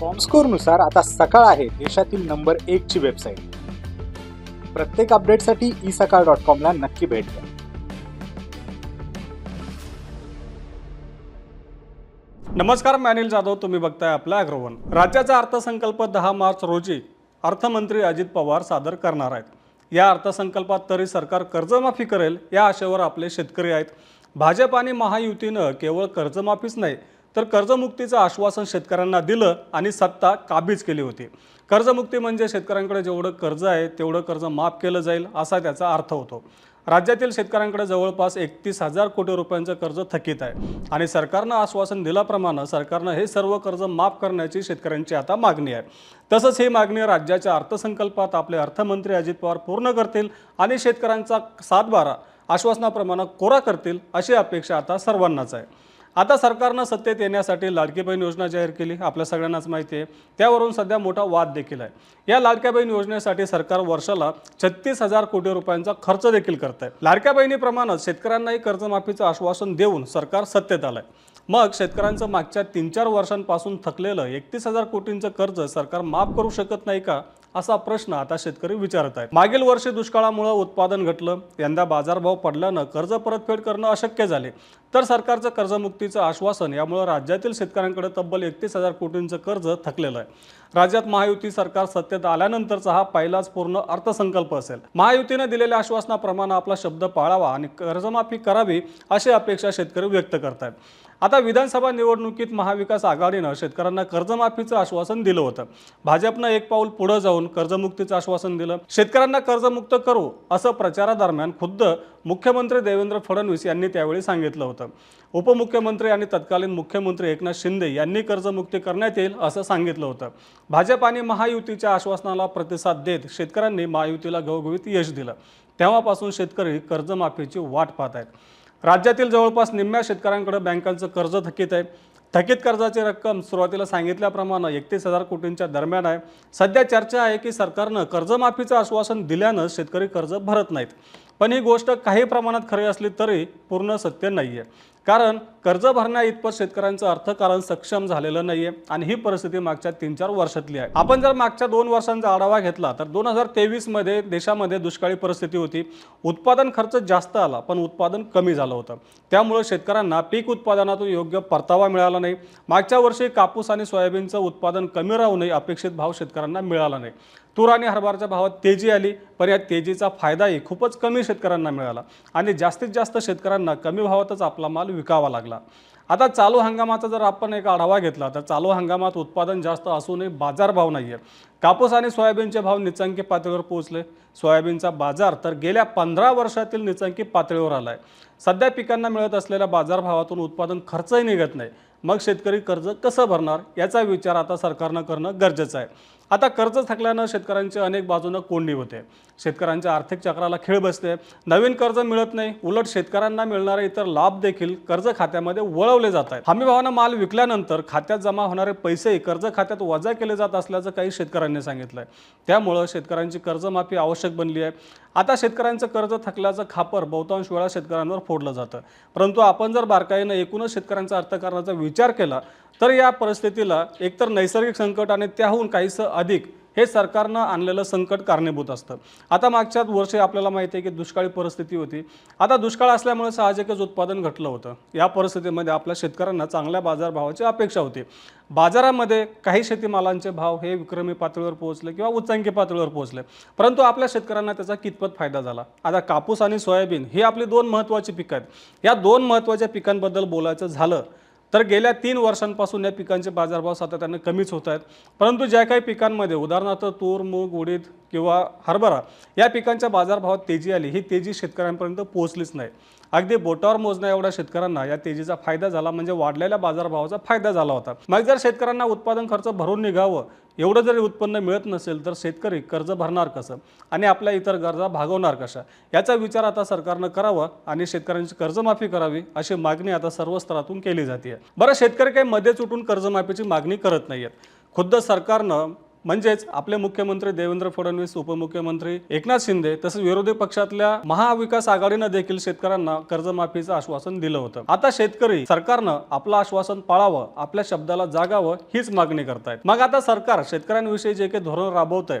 कॉमस्कोरनुसार आता सकाळ आहे देशातील नंबर एकची वेबसाईट प्रत्येक अपडेटसाठी ई सकाळ डॉट कॉमला नक्की भेट द्या. नमस्कार मी अनिल जाधव तुम्ही बघताय आपला अग्रवन. राज्याचा अर्थसंकल्प दहा मार्च रोजी अर्थमंत्री अजित पवार सादर करणार आहेत. या अर्थसंकल्पात तरी सरकार कर्जमाफी करेल या आशेवर आपले शेतकरी आहेत. भाजप आणि महायुतीनं केवळ कर्जमाफीच नाही तर कर्जमुक्तीचं आश्वासन शेतकऱ्यांना दिलं आणि सत्ता काबीज केली होती. कर्जमुक्ती म्हणजे शेतकऱ्यांकडे जेवढं कर्ज आहे तेवढं कर्ज माफ केलं जाईल असा त्याचा अर्थ होतो. राज्यातील शेतकऱ्यांकडे जवळपास एकतीस हजार कोटी रुपयांचं कर्ज थकीत आहे आणि सरकारनं आश्वासन दिल्याप्रमाणे सरकारनं हे सर्व कर्ज माफ करण्याची शेतकऱ्यांची आता मागणी आहे. तसंच ही मागणी राज्याच्या अर्थसंकल्पात आपले अर्थमंत्री अजित पवार पूर्ण करतील आणि शेतकऱ्यांचा सातबारा आश्वासनाप्रमाणे कोरा करतील अशी अपेक्षा आता सर्वांनाच आहे. आता सरकारनं सत्तेत येण्यासाठी लाडकी बहीण योजना जाहीर केली. आपल्या सगळ्यांनाच माहिती आहे. त्यावरून सध्या मोठा वाद देखील आहे. या लाडक्या बहीण योजनेसाठी सरकार वर्षाला छत्तीस हजार कोटी रुपयांचा खर्च देखील करत आहे लाडक्या बहिणीप्रमाणेच शेतकऱ्यांनाही कर्जमाफीचं आश्वासन देऊन सरकार सत्तेत आलंय. मग शेतकऱ्यांचं मागच्या तीन चार वर्षांपासून थकलेलं एकतीस हजार कोटींचं कर्ज सरकार माफ करू शकत नाही का? असा प्रश्न आता शेतकरी विचारत आहेत. मागील वर्षी दुष्काळामुळे उत्पादन घटलं यंदा बाजारभाव पडल्यानं कर्ज परतफेड करणं अशक्य झाले. तर सरकारचं कर्जमुक्तीचं आश्वासन यामुळे राज्यातील शेतकऱ्यांकडे तब्बल एकतीस हजार कोटींचं कर्ज थकलेलं आहे. राज्यात महायुती सरकार सत्तेत आल्यानंतरचा हा पहिलाच पूर्ण अर्थसंकल्प असेल. महायुतीने दिलेल्या आश्वासनाप्रमाणे आपला शब्द पाळावा आणि कर्जमाफी करावी अशी अपेक्षा शेतकरी व्यक्त करतात आता विधानसभा निवडणुकीत महाविकास आघाडीनं शेतकऱ्यांना कर्जमाफीचं आश्वासन दिलं होतं. भाजपनं एक पाऊल पुढे जाऊन कर्जमुक्तीचं आश्वासन दिलं. शेतकऱ्यांना कर्जमुक्त करू असं प्रचारादरम्यान खुद्द मुख्यमंत्री देवेंद्र फडणवीस यांनी त्यावेळी सांगितलं होतं. उपमुख्यमंत्री आणि तत्कालीन मुख्यमंत्री एकनाथ शिंदे यांनी कर्जमुक्ती करण्यात येईल असं सांगितलं होतं. भाजप आणि महायुतीच्या आश्वासनाला प्रतिसाद देत शेतकऱ्यांनी महायुतीला घवघवीत यश दिलं. तेव्हापासून शेतकरी कर्जमाफीची वाट पाहत आहेत. राज्यातील जवळपास निम्म्या शेतकऱ्यांकडे बँकांचं कर्ज थकीत आहे. थकीत कर्जाची रक्कम सुरुवातीला सांगितल्याप्रमाणे एकतीस हजार कोटींच्या दरम्यान आहे. सध्या चर्चा आहे की सरकारनं कर्जमाफीचं आश्वासन दिल्यानं शेतकरी कर्ज भरत नाहीत. पण ही गोष्ट काही प्रमाणात खरी असली तरी पूर्ण सत्य नाही आहे कारण कर्ज भरण्या इतपत शेतकऱ्यांचं अर्थकारण सक्षम झालेलं नाहीये आणि ही परिस्थिती मागच्या तीन चार वर्षातली आहे. आपण जर मागच्या दोन वर्षांचा आढावा घेतला तर दोन हजार तेवीसमध्ये देशामध्ये दुष्काळी परिस्थिती होती. उत्पादन खर्च जास्त आला पण उत्पादन कमी झालं होतं. त्यामुळे शेतकऱ्यांना पीक उत्पादनातून योग्य परतावा मिळाला नाही. मागच्या वर्षी कापूस आणि सोयाबीनचं उत्पादन कमी राहूनही अपेक्षित भाव शेतकऱ्यांना मिळाला नाही. तूर आणि हरभराच्या भावात तेजी आली पण या तेजीचा फायदाही खूपच कमी शेतकऱ्यांना मिळाला. आणि जास्तीत जास्त शेतकऱ्यांना कमी भावातच आपला माल विकावा लागला. आता चालू हंगामाचा जर आपण एक आढावा घेतला तर चालू हंगामात उत्पादन जास्त असूनही बाजारभाव नाही आहे कापूस आणि सोयाबीनचे भाव निचांकी पातळीवर पोहोचले. सोयाबीनचा बाजार तर गेल्या पंधरा वर्षातील निचांकी पातळीवर आला आहे सध्या पिकांना मिळत असलेल्या बाजारभावातून उत्पादन खर्चही निघत नाही. मग शेतकरी कर्ज कसं भरणार याचा विचार आता सरकारनं करणं गरजेचं आहे. आता कर्ज थकल्यानं शेतकऱ्यांचे अनेक बाजूनं कोंडी होते. शेतकऱ्यांच्या आर्थिक चक्राला खेळ बसते नवीन कर्ज मिळत नाही. उलट शेतकऱ्यांना मिळणारे इतर लाभ देखील कर्ज खात्यामध्ये वळवले जात आहेत. हमी भावानं माल विकल्यानंतर खात्यात जमा होणारे पैसेही कर्ज खात्यात वजा केले जात असल्याचं काही शेतकऱ्यांनी सांगितलं आहे त्यामुळं शेतकऱ्यांची कर्जमाफी आवश्यक बनली आहे. आता शेतकऱ्यांचं कर्ज थकल्याचं खापर बहुतांश वेळा शेतकऱ्यांवर फोडलं जातं. परंतु आपण जर बारकाईनं एकूणच शेतकऱ्यांचा अर्थकारणाचा विचार केला तर या परिस्थितीला एकतर नैसर्गिक संकट आणि त्याहून काहीसं अधिक हे सरकारनं आणलेलं संकट कारणीभूत असतं. आता मागच्या वर्षी आपल्याला माहिती आहे की दुष्काळी परिस्थिती होती. आता दुष्काळ असल्यामुळे साहजिकच उत्पादन घटलं होतं. या परिस्थितीमध्ये आपल्या शेतकऱ्यांना चांगल्या बाजारभावाची अपेक्षा होती. बाजारामध्ये काही शेतीमालांचे भाव हे विक्रमी पातळीवर पोहोचले किंवा उच्चांकी पातळीवर पोहोचले. परंतु आपल्या शेतकऱ्यांना त्याचा कितपत फायदा झाला? आता कापूस आणि सोयाबीन ही आपली दोन महत्त्वाची पिकं आहेत. या दोन महत्त्वाच्या पिकांबद्दल बोलायचं झालं तर गेल्या तीन वर्षांपासून या पिकांचे बाजारभाव सातत्यानं कमीच होत आहेत. परंतु ज्या काही पिकांमध्ये उदाहरणार्थ तूर मूग उडीद किंवा हरभरा या पिकांच्या बाजारभावात तेजी आली. ही तेजी शेतकऱ्यांपर्यंत पोहोचलीच नाही. अगदी बोटावर मोजण्या एवढ्या शेतकऱ्यांना या तेजीचा फायदा झाला म्हणजे वाढलेल्या बाजारभावाचा फायदा झाला होता. मग जर शेतकऱ्यांना उत्पादन खर्च भरून निघावं एवढं जरी उत्पन्न मिळत नसेल तर शेतकरी कर्ज भरणार कसं? आणि आपल्या इतर गरजा भागवणार कशा? याचा विचार आता सरकारनं करावा आणि शेतकऱ्यांची कर्जमाफी करावी अशी मागणी आता सर्व स्तरातून केली जाते बरं शेतकरी काही मध्येच उठून कर्जमाफीची मागणी करत नाहीयेत. खुद्द सरकारनं म्हणजेच आपले मुख्यमंत्री देवेंद्र फडणवीस उपमुख्यमंत्री एकनाथ शिंदे तसेच विरोधी पक्षातल्या महाविकास आघाडीनं देखील शेतकऱ्यांना कर्जमाफीचं आश्वासन दिलं होतं. आता शेतकरी सरकारनं आपलं आश्वासन पाळावं आपल्या शब्दाला जागावं हीच मागणी करतायत. मग आता सरकार शेतकऱ्यांविषयी जे काही धोरण राबवत आहे